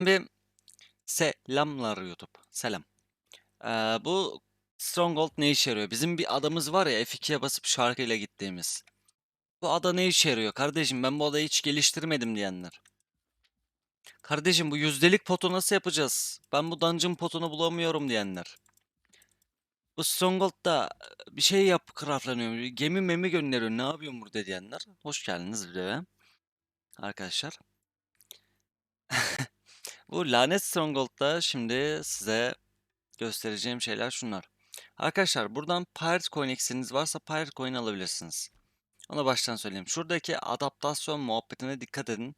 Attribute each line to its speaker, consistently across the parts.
Speaker 1: Bir selamlar YouTube. Selam. Ee, bu Stronghold ne işe yarıyor? Bizim bir adamız var ya F2'ye basıp şarkıyla gittiğimiz. Bu ada ne işe yarıyor? Kardeşim ben bu adayı hiç geliştirmedim diyenler. Kardeşim bu yüzdelik potu nasıl yapacağız? Ben bu dungeon potunu bulamıyorum diyenler. Bu Stronghold'da bir şey yap craftlanıyor. Gemi memi gönderiyor. Ne yapıyorum burada diyenler. Hoş geldiniz videoya. Arkadaşlar. Bu lanet Stronghold'da şimdi size göstereceğim şeyler şunlar. Arkadaşlar buradan Pirate Coin eksiniz varsa Pirate Coin alabilirsiniz. Ona baştan söyleyeyim. Şuradaki adaptasyon muhabbetine dikkat edin.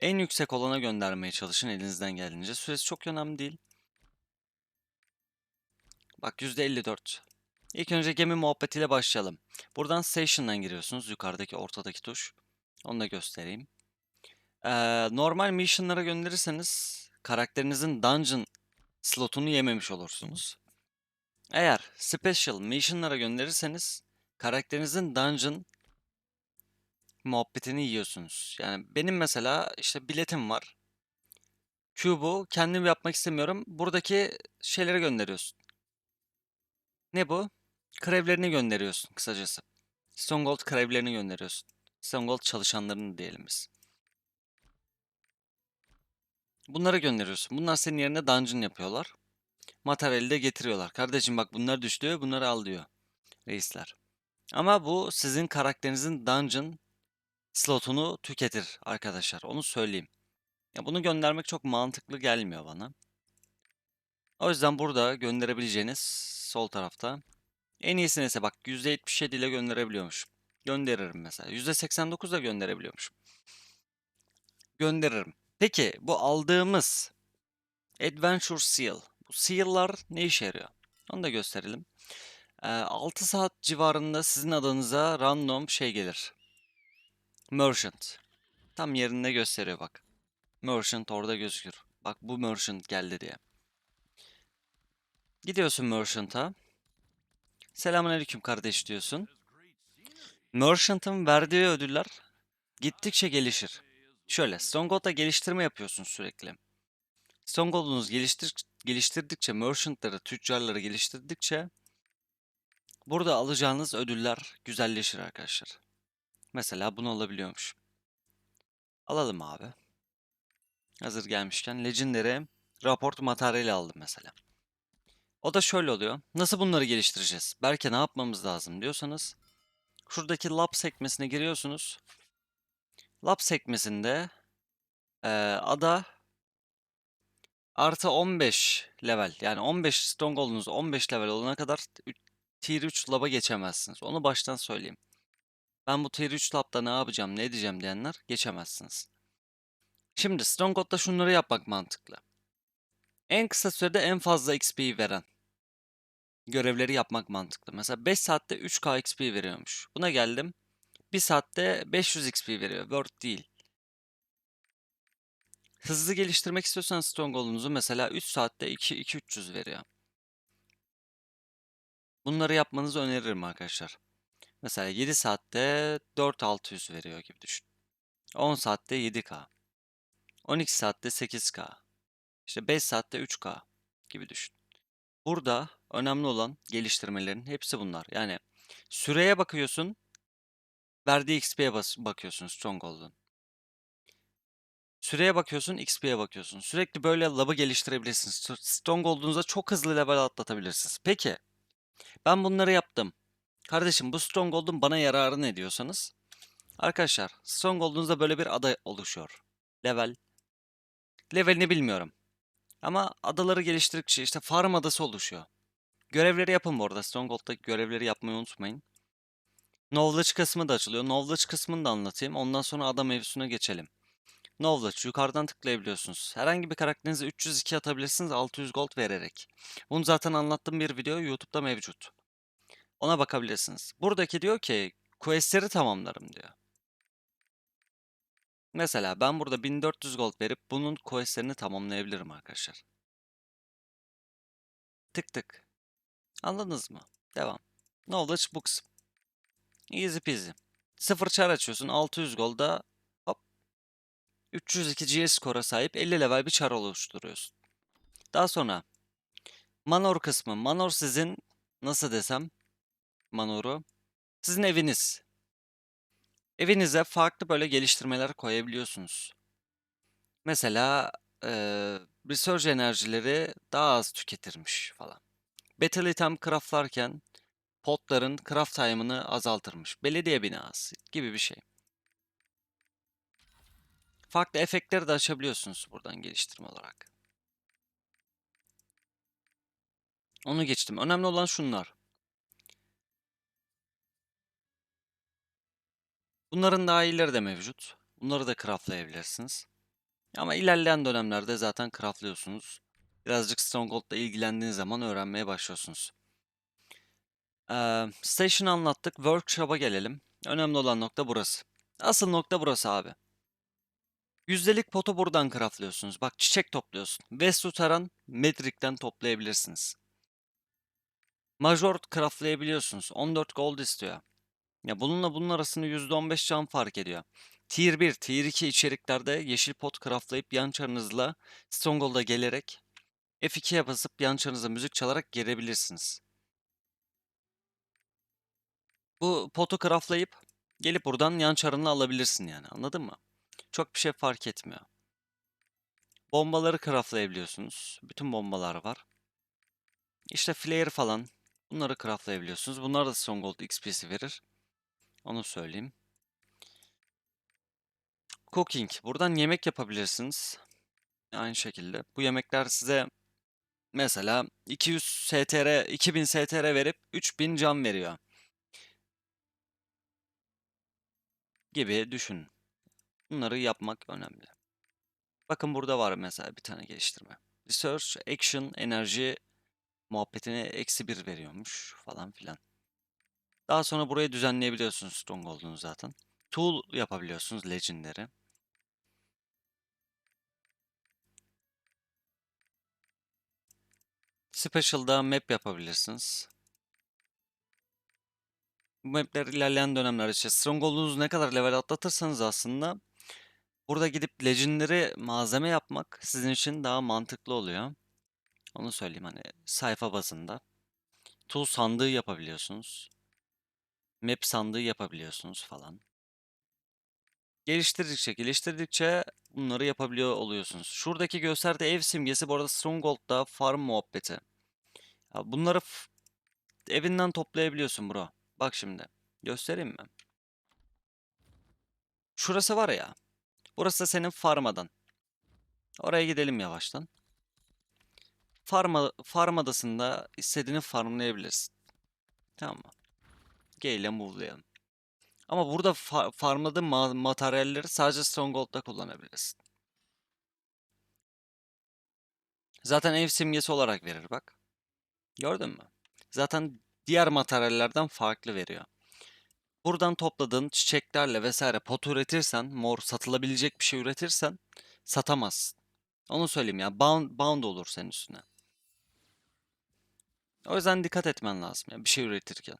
Speaker 1: En yüksek olana göndermeye çalışın elinizden geldiğince. Süresi çok önemli değil. Bak %54. İlk önce gemi muhabbetiyle başlayalım. Buradan Station'dan giriyorsunuz. Yukarıdaki ortadaki tuş. Onu da göstereyim. Ee, normal mission'lara gönderirseniz karakterinizin dungeon slotunu yememiş olursunuz. Eğer special mission'lara gönderirseniz karakterinizin dungeon muhabbetini yiyorsunuz. Yani benim mesela işte biletim var. Cube'u kendim yapmak istemiyorum. Buradaki şeyleri gönderiyorsun. Ne bu? Krevlerini gönderiyorsun kısacası. Stonegold krevlerini gönderiyorsun. Stonegold çalışanlarını diyelim biz. Bunları gönderiyorsun. Bunlar senin yerine dungeon yapıyorlar. Materyali de getiriyorlar. Kardeşim bak bunlar düştü, bunları al diyor reisler. Ama bu sizin karakterinizin dungeon slotunu tüketir arkadaşlar. Onu söyleyeyim. Ya bunu göndermek çok mantıklı gelmiyor bana. O yüzden burada gönderebileceğiniz sol tarafta en iyisi ise bak %77 ile gönderebiliyormuş. Gönderirim mesela. %89 da gönderebiliyormuşum. Gönderirim. Peki bu aldığımız Adventure Seal. Bu seal'lar ne işe yarıyor? Onu da gösterelim. Ee, 6 saat civarında sizin adınıza random şey gelir. Merchant. Tam yerinde gösteriyor bak. Merchant orada gözükür. Bak bu merchant geldi diye. Gidiyorsun merchant'a. Selamünaleyküm kardeş diyorsun. Merchant'ın verdiği ödüller gittikçe gelişir. Şöyle Stronghold'da geliştirme yapıyorsun sürekli. Stronghold'unuz geliştir geliştirdikçe, merchant'ları, tüccarları geliştirdikçe burada alacağınız ödüller güzelleşir arkadaşlar. Mesela bunu alabiliyormuş. Alalım abi. Hazır gelmişken Legendary raport materyali aldım mesela. O da şöyle oluyor. Nasıl bunları geliştireceğiz? Belki ne yapmamız lazım diyorsanız şuradaki lab sekmesine giriyorsunuz. Lab sekmesinde e, ada artı 15 level yani 15 stronghold'unuz 15 level olana kadar tier 3 lab'a geçemezsiniz. Onu baştan söyleyeyim. Ben bu tier 3 lab'da ne yapacağım ne edeceğim diyenler geçemezsiniz. Şimdi Stronghold'da şunları yapmak mantıklı. En kısa sürede en fazla XP veren görevleri yapmak mantıklı. Mesela 5 saatte 3k XP veriyormuş. Buna geldim. 1 saatte 500 XP veriyor. Word değil. Hızlı geliştirmek istiyorsanız Stronghold'unuzu mesela 3 saatte 2-300 veriyor. Bunları yapmanızı öneririm arkadaşlar. Mesela 7 saatte 4600 veriyor gibi düşün. 10 saatte 7k. 12 saatte 8k. İşte 5 saatte 3k gibi düşün. Burada önemli olan geliştirmelerin hepsi bunlar. Yani süreye bakıyorsun, verdiği XP'ye bakıyorsun Stronghold'un. Süreye bakıyorsun, XP'ye bakıyorsun. Sürekli böyle lab'ı geliştirebilirsiniz. Stronghold'unuza çok hızlı level atlatabilirsiniz. Peki, ben bunları yaptım. Kardeşim bu Stronghold'un bana yararı ne diyorsanız. Arkadaşlar, Stronghold'unuzda böyle bir ada oluşuyor. Level. Levelini bilmiyorum. Ama adaları geliştirdikçe işte farm adası oluşuyor. Görevleri yapın bu arada. Stronghold'daki görevleri yapmayı unutmayın. Knowledge kısmı da açılıyor. Knowledge kısmını da anlatayım. Ondan sonra ada mevzusuna geçelim. Knowledge yukarıdan tıklayabiliyorsunuz. Herhangi bir karakterinize 302 atabilirsiniz 600 gold vererek. Bunu zaten anlattığım bir video YouTube'da mevcut. Ona bakabilirsiniz. Buradaki diyor ki questleri tamamlarım diyor. Mesela ben burada 1400 gold verip bunun questlerini tamamlayabilirim arkadaşlar. Tık tık. Anladınız mı? Devam. Knowledge Books. Easy peasy. Sıfır çar açıyorsun. 600 golda hop. 302 GS skora sahip 50 level bir çar oluşturuyorsun. Daha sonra Manor kısmı. Manor sizin nasıl desem Manor'u sizin eviniz. Evinize farklı böyle geliştirmeler koyabiliyorsunuz. Mesela eee research enerjileri daha az tüketirmiş falan. Battle item craftlarken potların craft time'ını azaltırmış. Belediye binası gibi bir şey. Farklı efektleri de açabiliyorsunuz buradan geliştirme olarak. Onu geçtim. Önemli olan şunlar. Bunların daha iyileri de mevcut. Bunları da craftlayabilirsiniz. Ama ilerleyen dönemlerde zaten craftlıyorsunuz. Birazcık Stronghold'la ilgilendiğiniz zaman öğrenmeye başlıyorsunuz. Station'ı anlattık. Workshop'a gelelim. Önemli olan nokta burası. Asıl nokta burası abi. Yüzdelik potu buradan craftlıyorsunuz. Bak çiçek topluyorsun. Vestutaran Medric'ten toplayabilirsiniz. Major craftlayabiliyorsunuz. 14 gold istiyor. Ya bununla bunun arasında %15 can fark ediyor. Tier 1, Tier 2 içeriklerde yeşil pot craftlayıp yan çarınızla Stronghold'a gelerek F2'ye basıp yan müzik çalarak gelebilirsiniz. Bu potu craftlayıp gelip buradan yan çarını alabilirsin yani anladın mı? Çok bir şey fark etmiyor. Bombaları craftlayabiliyorsunuz. Bütün bombalar var. İşte flare falan. Bunları craftlayabiliyorsunuz. Bunlar da Stronghold XP'si verir. Onu söyleyeyim. Cooking. Buradan yemek yapabilirsiniz. Aynı şekilde. Bu yemekler size mesela 200 STR, 2000 STR verip 3000 can veriyor. Gibi düşün. Bunları yapmak önemli. Bakın burada var mesela bir tane geliştirme. Research, Action, Enerji muhabbetine eksi bir veriyormuş falan filan. Daha sonra burayı düzenleyebiliyorsunuz Stronghold'unu zaten. Tool yapabiliyorsunuz Legendary. Special'da map yapabilirsiniz. Mapler ilerleyen dönemler işte Stronghold'unuzu ne kadar level atlatırsanız aslında burada gidip Legendary malzeme yapmak sizin için daha mantıklı oluyor. Onu söyleyeyim hani sayfa bazında. Tool sandığı yapabiliyorsunuz. Map sandığı yapabiliyorsunuz falan. Geliştirdikçe geliştirdikçe bunları yapabiliyor oluyorsunuz. Şuradaki gösterdiği ev simgesi bu arada Stronghold'da farm muhabbeti. Bunları evinden toplayabiliyorsun bro. Bak şimdi. Göstereyim mi? Şurası var ya. Burası da senin farmadan. Oraya gidelim yavaştan. Farm, farm adasında istediğini farmlayabilirsin. Tamam mı? G ile move'layalım. Ama burada fa farmladığın ma materyalleri sadece Stronghold'da kullanabilirsin. Zaten ev simgesi olarak verir bak. Gördün mü? Zaten diğer materyallerden farklı veriyor. Buradan topladığın çiçeklerle vesaire pot üretirsen, mor satılabilecek bir şey üretirsen satamazsın. Onu söyleyeyim ya. Bound, bound olur senin üstüne. O yüzden dikkat etmen lazım ya bir şey üretirken.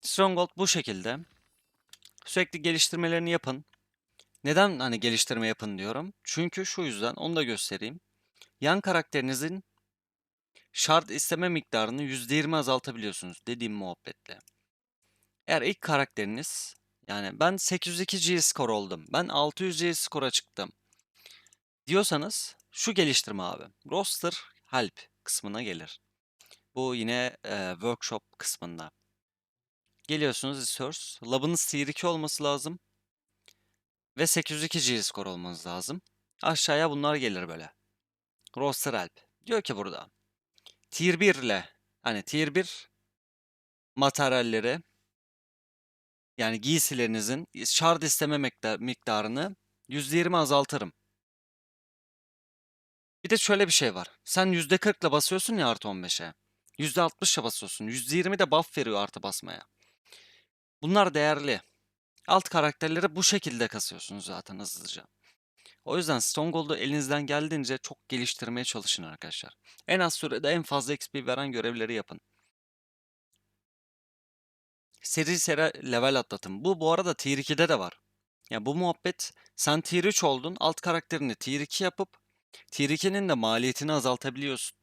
Speaker 1: Stronghold bu şekilde. Sürekli geliştirmelerini yapın. Neden hani geliştirme yapın diyorum? Çünkü şu yüzden onu da göstereyim. Yan karakterinizin şart isteme miktarını %20 azaltabiliyorsunuz dediğim muhabbetle. Eğer ilk karakteriniz yani ben 802 G skor oldum. Ben 600 G skora çıktım. Diyorsanız şu geliştirme abi. Roster help kısmına gelir. Bu yine e, workshop kısmında. Geliyorsunuz resource. Labınız tier 2 olması lazım. Ve 802 G skor olmanız lazım. Aşağıya bunlar gelir böyle. Roster help. Diyor ki burada. Tier 1 ile hani tier 1 materyalleri yani giysilerinizin shard isteme miktar- miktarını %20 azaltırım. Bir de şöyle bir şey var. Sen %40 ile basıyorsun ya artı 15'e. %60 ile basıyorsun. %20 de buff veriyor artı basmaya. Bunlar değerli. Alt karakterleri bu şekilde kasıyorsunuz zaten hızlıca. O yüzden Stronghold'u elinizden geldiğince çok geliştirmeye çalışın arkadaşlar. En az sürede en fazla XP veren görevleri yapın. seri seri level atlatın. Bu bu arada Tier 2'de de var. Ya bu muhabbet sen Tier 3 oldun, alt karakterini Tier 2 yapıp Tier 2'nin de maliyetini azaltabiliyorsun.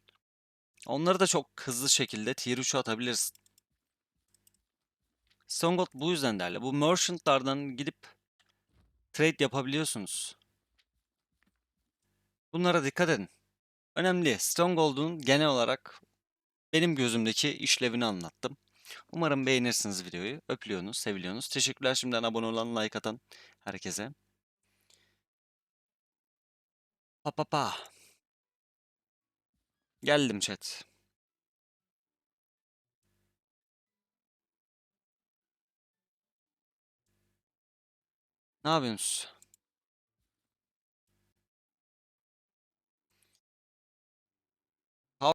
Speaker 1: Onları da çok hızlı şekilde Tier 3'e atabilirsin. Stone Cold bu yüzden değerli. Bu merchantlardan gidip trade yapabiliyorsunuz. Bunlara dikkat edin. Önemli. Stone Gold'un genel olarak benim gözümdeki işlevini anlattım. Umarım beğenirsiniz videoyu. Öpülüyorsunuz, seviliyorsunuz. Teşekkürler şimdiden abone olan, like atan herkese. Pa pa pa. Geldim chat. Ne yapıyorsunuz?